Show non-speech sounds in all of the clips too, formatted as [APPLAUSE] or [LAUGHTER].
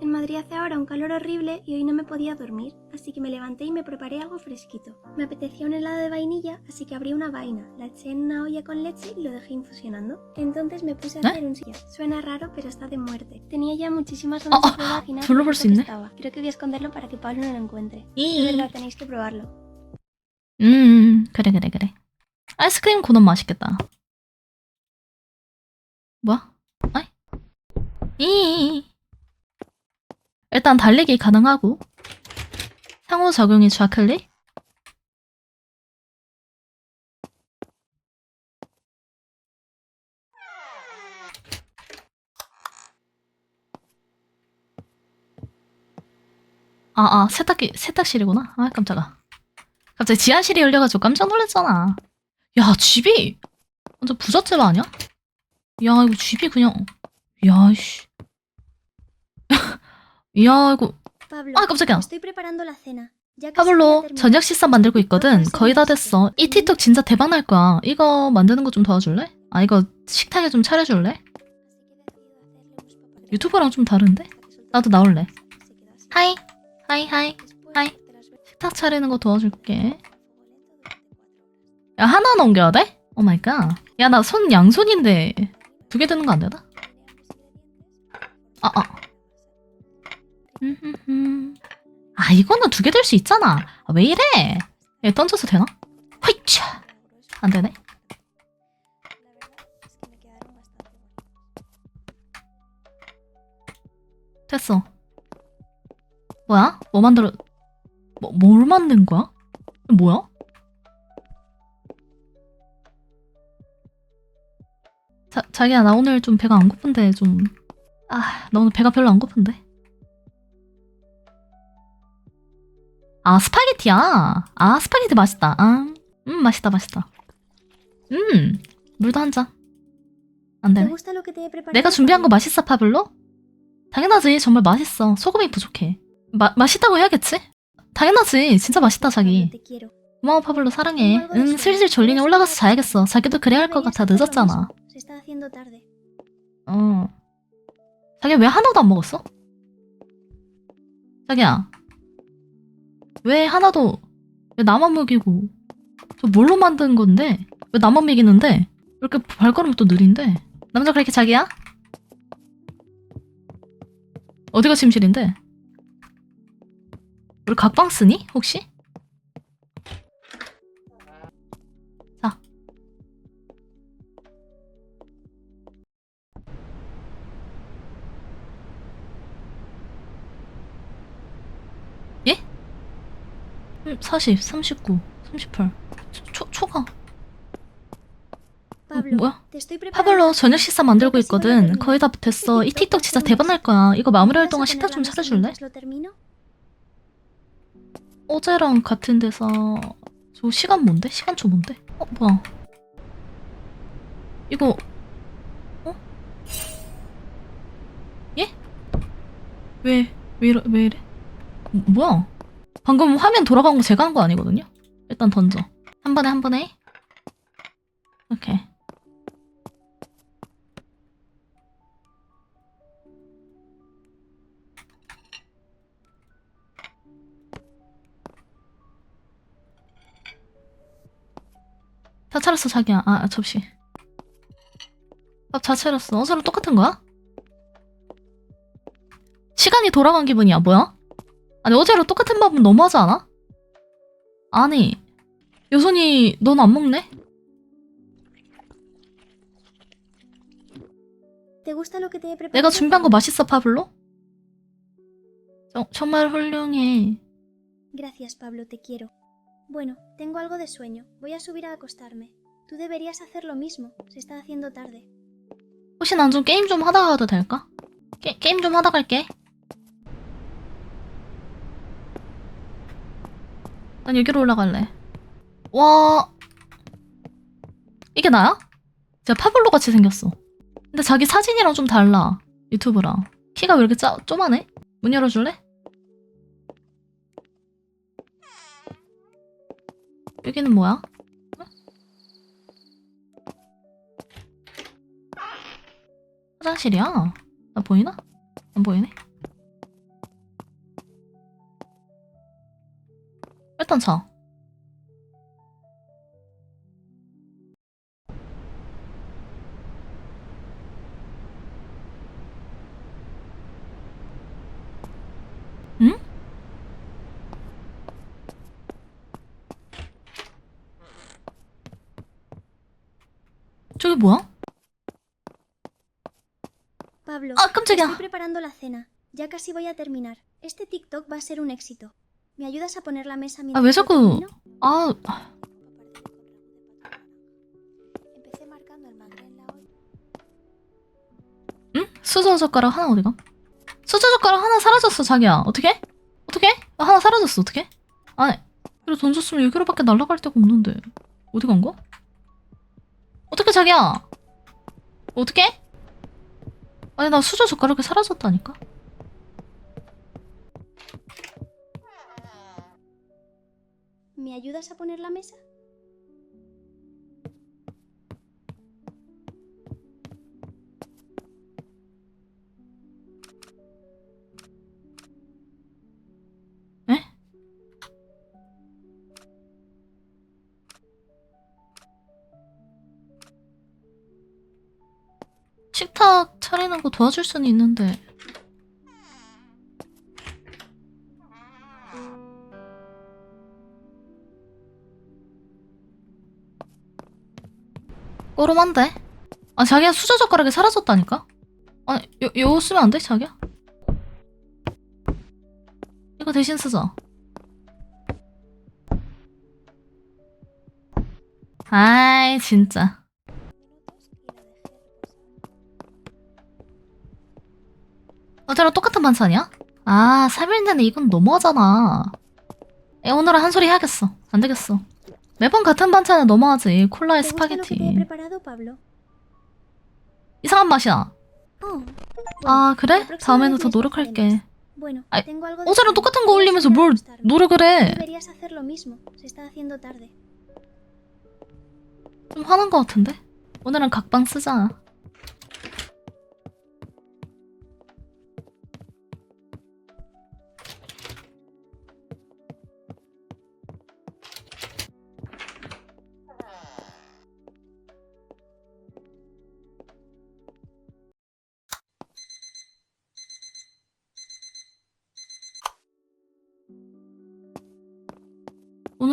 En Madrid hace ahora un calor horrible y hoy no me podía dormir, así que me levanté y me preparé algo fresquito. Me apetecía un helado de vainilla, así que abrí una vaina, la eché en una olla con leche y lo dejé infusionando. Entonces me puse a ¿Eh? hacer un silla. Suena raro, pero está de muerte. Tenía ya muchísimas 어, ganas 어, de probar y nada, 둘러볼 lo 수 que 있네. estaba. Creo que voy a esconderlo para que Pablo no lo encuentre. De 이. verdad, tenéis que probarlo. 음, 그래, 그래, 그래. 아이스크림 고는 맛있겠다. 뭐야? 아이? 이. 일단 달리기 가능하고. 상호 작용이 좌클릭? 아, 아, 세탁기, 세탁실이구나. 아, 깜짝아. 갑자기 지하실이 열려가지고 깜짝 놀랐잖아. 야, 집이 완전 부잣집 아니야? 야, 이거 집이 그냥, 야, 씨. 야, 이거, Pablo, 아, 깜짝이야. estoy preparando la cena. Ya casi voy a 파블로. 저녁 식사 만들고 있거든. 거의 다 됐어. 이 틱톡 진짜 대박 날 거야. 이거 만드는 거 좀 도와줄래? 아, 이거 식탁에 좀 차려줄래? 유튜버랑 좀 다른데? 나도 나올래. 하이, 하이, 하이, 하이. 식탁 차리는 거 도와줄게. 야, 하나 넘겨야 돼? 오 마이 갓. 야, 나 손 양손인데 두 개 드는 거 안 되나? 아, 아. 아, 이거는 두개들수 있잖아. 아, 왜 이래? 얘 던져서 되나? 허이차. 안 되네. 됐어. 뭐야? 뭐 만들어? 뭐, 뭘 만든 거야? 뭐야? 자, 자기야, 나 오늘 좀 배가 안 고픈데, 좀. 아, 나 오늘 배가 별로 안 고픈데. 아, 스파게티야. 아, 스파게티 맛있다. 아, 음, 맛있다, 맛있다. 음, 물도 한 잔. 안 ¿Te 되네. gusta lo que te he preparado? 내가 준비한 거? 맛있어, 파블로? 당연하지. 정말 맛있어. 소금이 부족해. 마, 맛있다고 해야겠지? 당연하지. 진짜 맛있다, 자기. 고마워, 파블로. 사랑해. 응, 슬슬 졸리니 올라가서 자야겠어. 자기도 그래야 할 것 같아. 늦었잖아. 어. 자기야, 왜 하나도 안 먹었어? 자기야. 왜 하나도, 왜 나만 먹이고. 저 뭘로 만든 건데? 왜 나만 먹이는데? 왜 이렇게 발걸음이 또 느린데? 남자 그렇게 자기야? 어디가 침실인데? 우리 각방 쓰니? 혹시? 30, 40, 39, 38 초, 초가 어, 뭐야? 파블로 저녁 식사 만들고 있거든 거의 다 됐어 이 틱톡 진짜 대박 날 거야 이거 마무리할 동안 식탁 좀 차려줄래? 어제랑 같은 데서 저 시간 뭔데? 시간초 뭔데? 어 뭐야 이거 어? 예? 왜? 왜 이래? 왜 이래? 어, 뭐야? 방금 화면 돌아간 거 제가 한 거 아니거든요? 일단 던져. 한 번에 한 번에. 오케이. 다 차렸어 자기야. 아 접시. 밥 다 차렸어. 어제랑 똑같은 거야? 시간이 돌아간 기분이야. 뭐야? 아니 어제랑 똑같은 밥은 너무하지 않아? 아니 여선이 넌 안 먹네? 내가 준비한 거 맛있어 파블로? 정, 정말 훌륭해. Gracias, Pablo, te quiero. Bueno, tengo algo de sueño. Voy a subir a acostarme. Tú deberías hacer lo mismo. Se está haciendo tarde. 혹시 난 좀 게임 좀 하다 가도 될까? 게, 게임 좀 하다 갈게. 난 여기로 올라갈래. 와. 이게 나야? 진짜 파블로 같이 생겼어. 근데 자기 사진이랑 좀 달라. 유튜브랑. 키가 왜 이렇게 짜, 쪼만해? 문 열어줄래? 여기는 뭐야? 응? 화장실이야? 나 보이나? 안 보이네? 일단 자. 응? 저기 뭐야? Pablo, 아, 깜짝이야. estoy preparando la cena. Ya casi voy a terminar. Este TikTok va a ser un éxito. ¿Me ayudas a poner la mesa 아, mientras 왜 yo 자꾸. 아. 응? 수저 젓가락 하나 어디가? 수저 젓가락 하나 사라졌어, 자기야. 어떻게? 어떻게? 아, 하나 사라졌어, 어떻게? 아니, 그래 돈 줬으면 여기로밖에 날아갈 데가 없는데. 어디 간 거야? 어떻게 자기야? 어떻게? 아니, 나 수저 젓가락이 사라졌다니까? ¿Me ayudas a poner la mesa? 에? 식탁 차리는 거 도와줄 수는 있는데. 꼬름한데? 아, 자기야 수저 젓가락이 사라졌다니까? 아니, 요, 요 쓰면 안 돼, 자기야? 이거 대신 쓰자. 아이, 진짜. 어제랑 똑같은 반찬이야? 아, 3일 내내 이건 너무하잖아. 에, 오늘은 한 소리 해야겠어. 안 되겠어. 매번 같은 반찬은 너무하지. 콜라에 ¿Te gusta lo que te he 스파게티. 이상한 맛이야. Oh. 아, 그래? 다음에는 더 노력할게. de 어제랑. 똑같은 거 올리면서 뭘. 노력을 해. 좀 화난 것 같은데? 오늘은 각방 쓰자.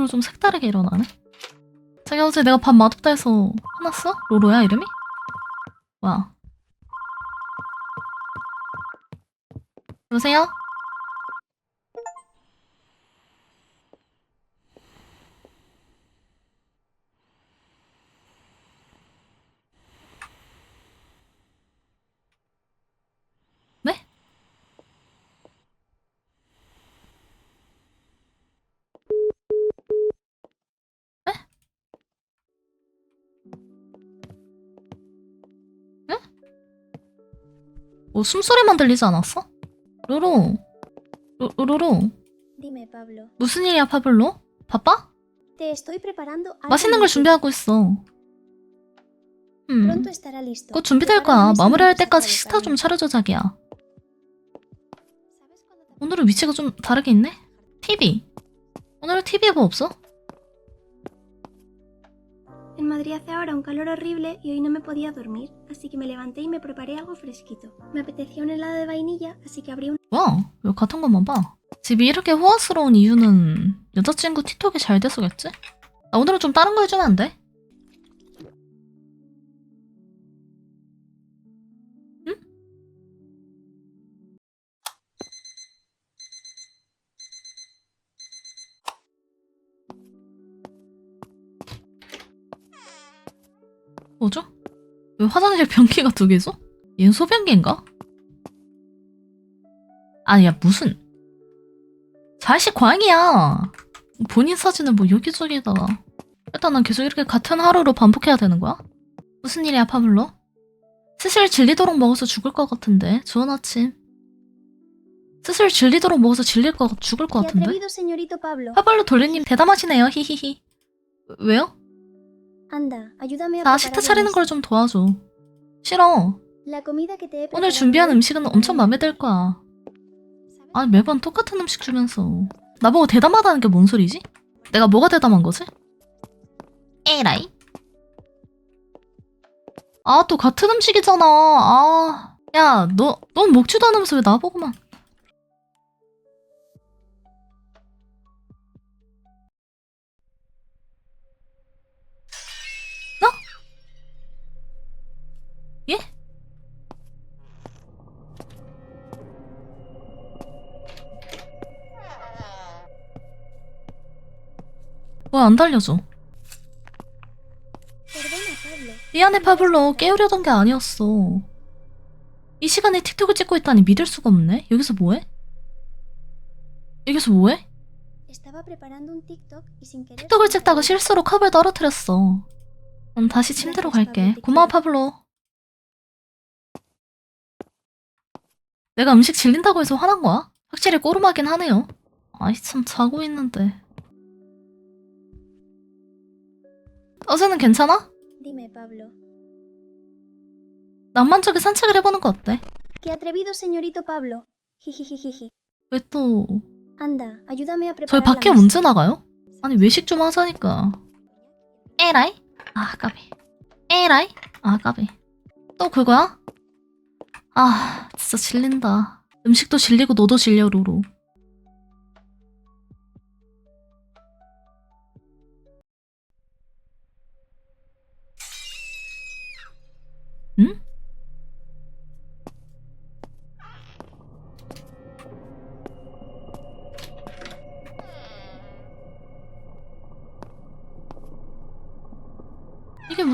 오늘은 좀 색다르게 일어나네. 자기 어제 내가 밥 맛없다 해서 화났어? 로로야 이름이? 뭐야? 여보세요? 뭐 숨소리만 들리지 않았어? 로로 Dime, Pablo. 무슨 일이야 파블로? 바빠? Te estoy preparando algo 맛있는 걸 준비하고 있어 음 Pronto estará listo. 곧 준비될 거야 마무리할 때까지 식사 좀. 차려줘 자기야 ¿Sabes cuándo te- 오늘은 위치가 좀 다르게 있네? TV 오늘은 TV에 뭐 없어? Madrid hace ahora un calor horrible y hoy no me podía dormir, así que me levanté y me preparé algo fresquito. Me apetecía un helado de vainilla, así que abrí un 뭐야 왜 같은 것만 봐 집이 이렇게 호화스러운 이유는 여자친구 틱톡이 잘 돼서겠지? 나 오늘은 좀 다른 거 해주면 안 돼? 뭐죠? 왜 화장실 변기가 두 개죠? 얘는 소변기인가? 아니야 무슨 자식 광이야 본인 사진을 뭐 여기저기다가 일단 난 계속 이렇게 같은 하루로 반복해야 되는 거야? 무슨 일이야 파블로? 스슬 질리도록 먹어서 죽을 것 같은데 좋은 아침 스슬 질리도록 먹어서 질릴 것 같- 죽을 것 ¡Qué 같은데! 파블로 돌리님 대담하시네요 히히히 왜요? Anda, ayúdame a 나 식탁 차리는. 걸 좀 도와줘 싫어 La comida que te he 오늘 준비한 음식은 엄청 마음에. 들 거야. 아니 매번 똑같은 음식 주면서 나보고 대담하다는 게 뭔 소리지? 내가 뭐가 대담한 거지? 에라이? 아, 또 같은 음식이잖아. 아. 야, 너, 넌 먹지도 않으면서 왜 나보고만. 왜 안 달려줘? Pablo. 미안해 파블로 깨우려던 게 아니었어. 이 시간에 틱톡을 찍고 있다니 믿을 수가 없네. 여기서 뭐해? 여기서 뭐해? 틱톡을 찍다가 실수로 컵을 떨어뜨렸어. 난 다시 침대로 갈게. 고마워 파블로. 내가 음식 질린다고 해서 화난 거야? 확실히 꼬름하긴 하네요. 아이 참 자고 있는데. 어제는 괜찮아? Dime, Pablo. 낭만적인 산책을 해보는 거 어때? ¡Qué atrevido, señorito Pablo! [LAUGHS] Jijijijiji. 왜 또... Anda, ayúdame a 저희 preparar. 밖에 la mesa. 언제 나가요? 아니 외식 좀 하자니까 에라이? 아 까비 에라이? 아 까비 또 그거야? 아 진짜 질린다 음식도 질리고 너도 질려 루루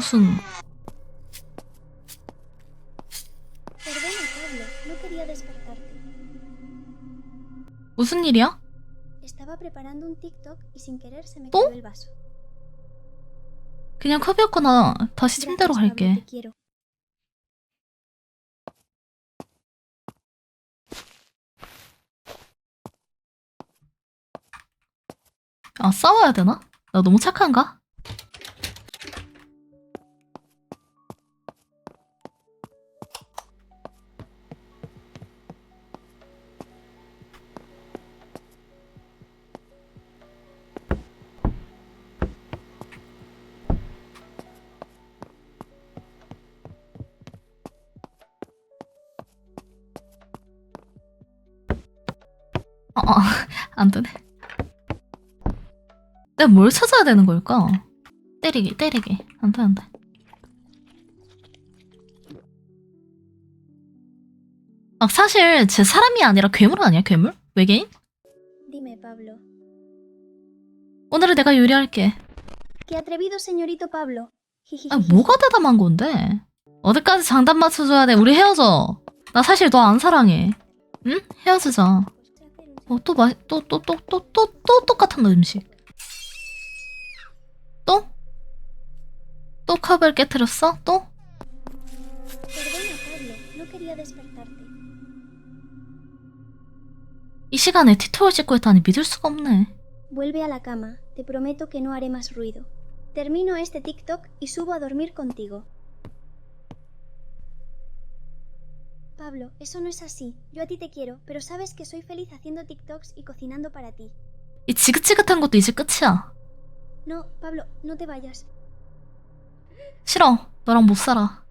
무슨. 무슨 일이야? Vaso. 그냥 컵이었구나 다시 침대로 갈게. 아 싸워야 되나? 나 너무 착한가? 어, 어, [LAUGHS] 안 되네. 내가 뭘 찾아야 되는 걸까? 때리기, 때리기. 안 돼, 안 돼. 아, 사실 제 사람이 아니라 괴물 아니야, 괴물? 외계인? Dime, Pablo. 오늘은 내가 요리할게. ¡Qué atrevido, señorito Pablo! Jijijiji. 아, 뭐가 대담한 건데? 어디까지 장단 맞춰줘야 돼? 우리 헤어져. 나 사실 너 안 사랑해. 응? 헤어지자. 어, 또 마, 또, 또, 또, 또, 또, 또 똑같은 거 음식. 또? 또 컵을 깨뜨렸어? 또? 이 시간에 틱톡을 찍고 있다니 믿을 수가 없네. Vuelve a la cama. Te prometo que no haré más ruido. Termino este TikTok y subo a dormir contigo. Pablo, eso no es así. Yo a ti te quiero, pero sabes que soy feliz haciendo TikToks y cocinando para ti. 이 지긋지긋한 것도 이제 끝이야. No, Pablo, no te vayas. 싫어. 너랑 못 살아.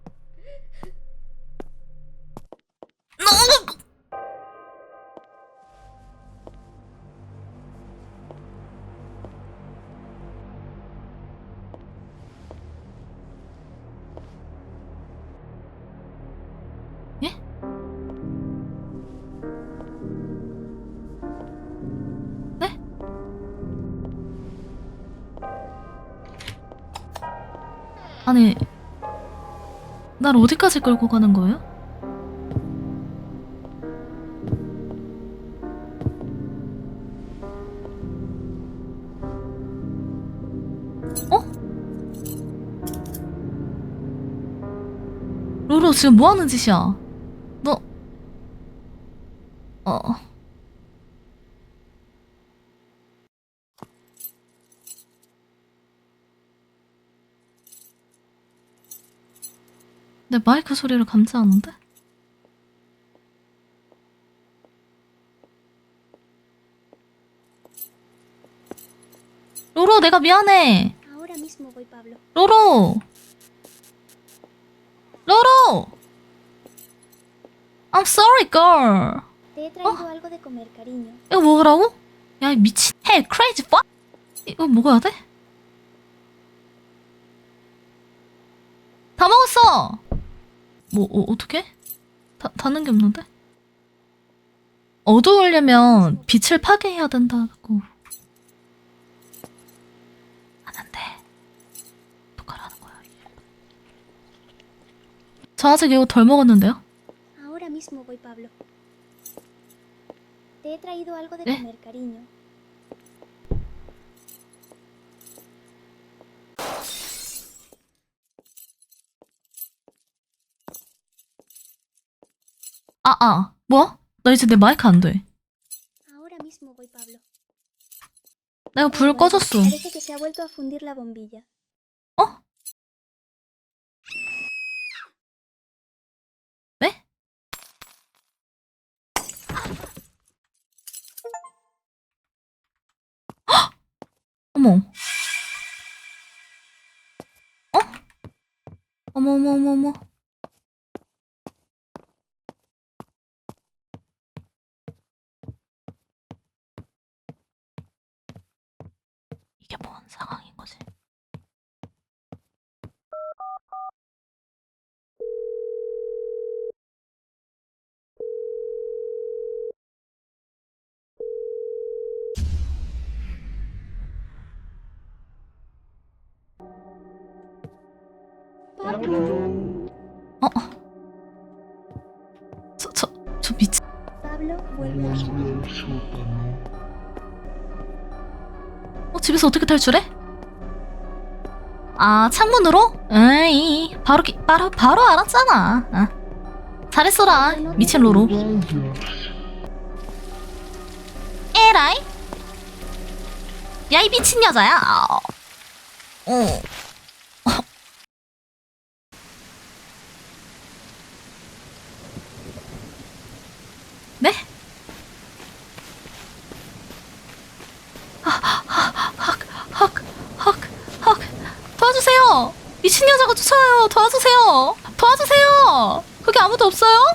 아니, 날 어디까지 끌고 가는 거예요? 어? 로로 지금 뭐 하는 짓이야? 너 어. 내 마이크 소리를 감지하는데? 로로 내가 미안해. 로로. 로로. I'm sorry, girl. Cariño. 이거 먹으라고? 야, 이 미친. Hey, crazy fuck. 이거 먹어야 돼? 다 먹었어. 뭐 어, 어떻게? 다 닿는 게 없는데? 어두우려면 빛을 파괴해야 된다고. 하는데 어떡하라는 거야? 저 아직 이거 덜 먹었는데요? Ahora mismo voy, Pablo. Te he traído algo de ¿Eh? comer, cariño. 아, 아, 뭐야? 나 이제 내 마이크 안 돼. Ahora mismo voy, Pablo. 내가 불 Oh, 꺼졌어. Parece que se ha vuelto a fundir la bombilla. 어? 네? 헉! 어머. 어? 어머, 어머, 어머, 어머. 어, 집에서 어떻게 탈출해? 아, 창문으로? 에이, 바로, 기, 바로, 바로 알았잖아. 아. 잘했어라, 미친 로로. 에라이? 야, 이 미친 여자야. 어. 어. 네? 헉, 헉, 헉. 도와주세요. 미친 여자가 쫓아와요. 도와주세요. 도와주세요. 거기 아무도 없어요?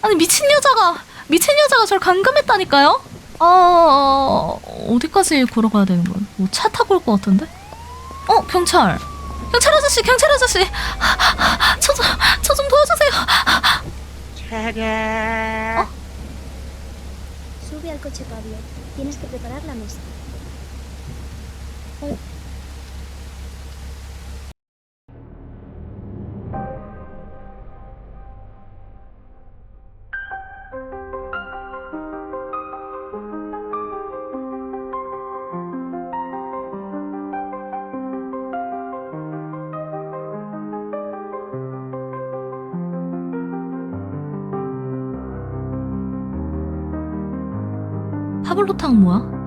아니 미친 여자가 미친 여자가 저를 감금했다니까요. 어 어디까지 걸어가야 되는 거예요? 뭐차 타고 올 것 같은데? 어 경찰. 경찰 아저씨, 경찰 아저씨. 저 좀 저 좀 도와주세요. Sube al coche, Pablo. Tienes que preparar la mesa. 파블로탕 뭐야?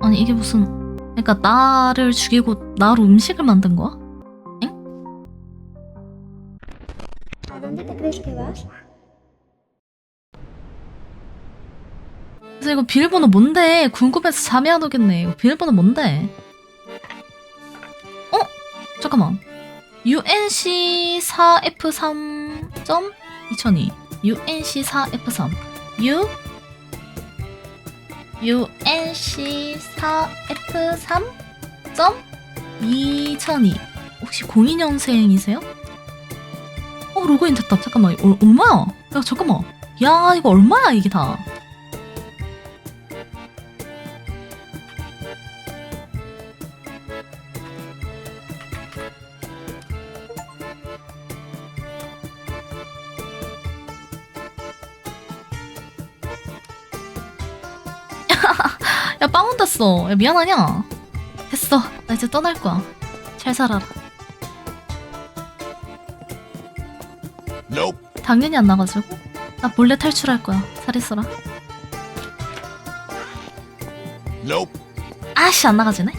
아니 이게 무슨 그러니까 나를 죽이고 나로 음식을 만든 거야? ¿A dónde te crees que vas? 그래서 이거 비밀번호 뭔데? 궁금해서 잠이 안 오겠네. 이거 비밀번호 뭔데? 어? 잠깐만. UNC 4F3. 2002. UNC 4F3. U UNC 4F3. 2002. 혹시 02년생이세요? 어, 로그인 됐다. 잠깐만. 어, 얼마야? 야, 잠깐만. 야, 이거 얼마야, 이게 다. [LAUGHS] 야, 빵 온댔어. 야, 미안하냐? 됐어. 나 이제 떠날 거야. 잘 살아라. Nope. 당연히 안 나가지고. 나 몰래 탈출할 거야. 잘 있어라. Nope. 아씨, 안 나가지네?